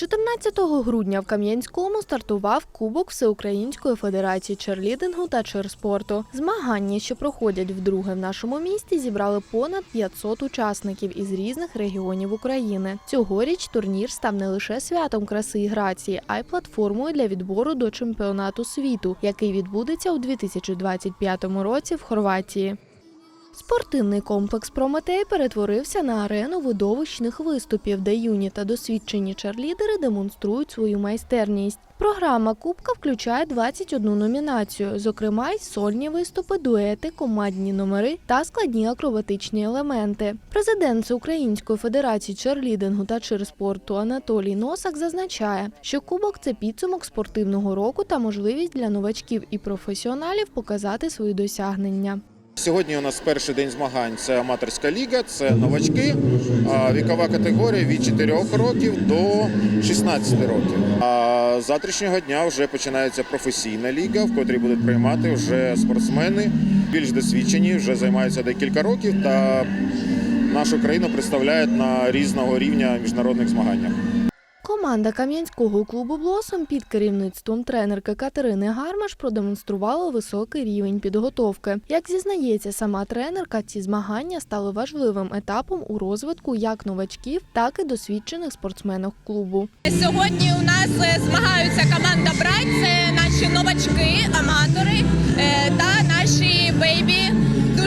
14 грудня в Кам'янському стартував Кубок Всеукраїнської федерації черлідингу та чирспорту. Змагання, що проходять вдруге в нашому місті, зібрали понад 500 учасників із різних регіонів України. Цьогоріч турнір став не лише святом краси і грації, а й платформою для відбору до чемпіонату світу, який відбудеться у 2025 році в Хорватії. Спортивний комплекс Прометей перетворився на арену видовищних виступів, де юні та досвідчені черлідери демонструють свою майстерність. Програма Кубка включає 21 номінацію, зокрема й сольні виступи, дуети, командні номери та складні акробатичні елементи. Президент Всеукраїнської федерації черлідингу та чирспорту Анатолій Носак зазначає, що кубок це підсумок спортивного року та можливість для новачків і професіоналів показати свої досягнення. Сьогодні у нас перший день змагань. Це аматорська ліга, це новачки. Вікова категорія від 4 років до 16 років. А з завтрашнього дня вже починається професійна ліга, в котрій будуть приймати вже спортсмени більш досвідчені, вже займаються декілька років та нашу країну представляють на різного рівня міжнародних змаганнях. Команда кам'янського клубу Блосом під керівництвом тренерки Катерини Гармаш продемонструвала високий рівень підготовки. Як зізнається сама тренерка, ці змагання стали важливим етапом у розвитку як новачків, так і досвідчених спортсменок клубу. Сьогодні у нас е, змагаються команда Брайт, це наші новачки,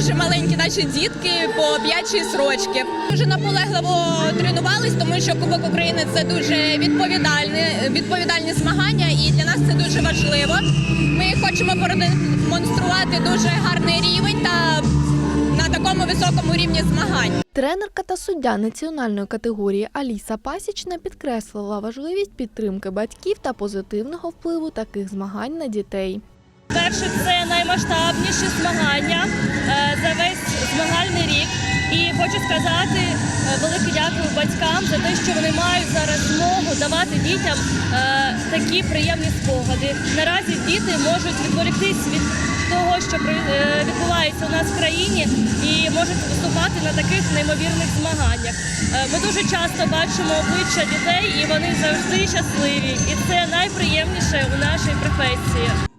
дуже маленькі наші дітки по 5-6 років. Дуже наполегливо тренувались, тому що Кубок України це дуже відповідальні, відповідальні змагання, і для нас це дуже важливо. Ми хочемо продемонструвати дуже гарний рівень та на такому високому рівні змагань. Тренерка та суддя національної категорії Аліса Пасічна підкреслила важливість підтримки батьків та позитивного впливу таких змагань на дітей. Перше, це наймасштабніші змагання сказати е, велике дякую батькам за те, що вони мають зараз змогу давати дітям е, такі приємні спогади. Наразі діти можуть відволіктись від того, що е, відбувається у нас в країні, і можуть виступати на таких неймовірних змаганнях. Ми дуже часто бачимо обличчя дітей, і вони завжди щасливі. І це найприємніше у нашій професії.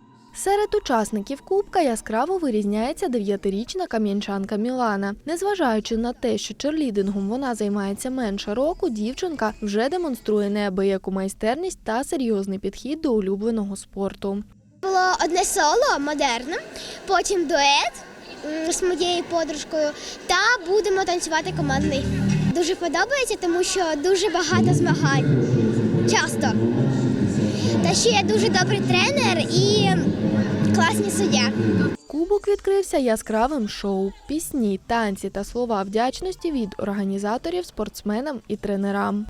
Серед учасників Кубка яскраво вирізняється дев'ятирічна кам'янчанка Мілана. Незважаючи на те, що черлідингом вона займається менше року, дівчинка вже демонструє неабияку майстерність та серйозний підхід до улюбленого спорту. Було одне соло модерне, потім дует з моєю подружкою, та будемо танцювати командний. Дуже подобається, тому що дуже багато змагань. Часто. Та ще є дуже добрий тренер і класні суддя. Кубок відкрився яскравим шоу, пісні, танці та слова вдячності від організаторів, спортсменам і тренерам.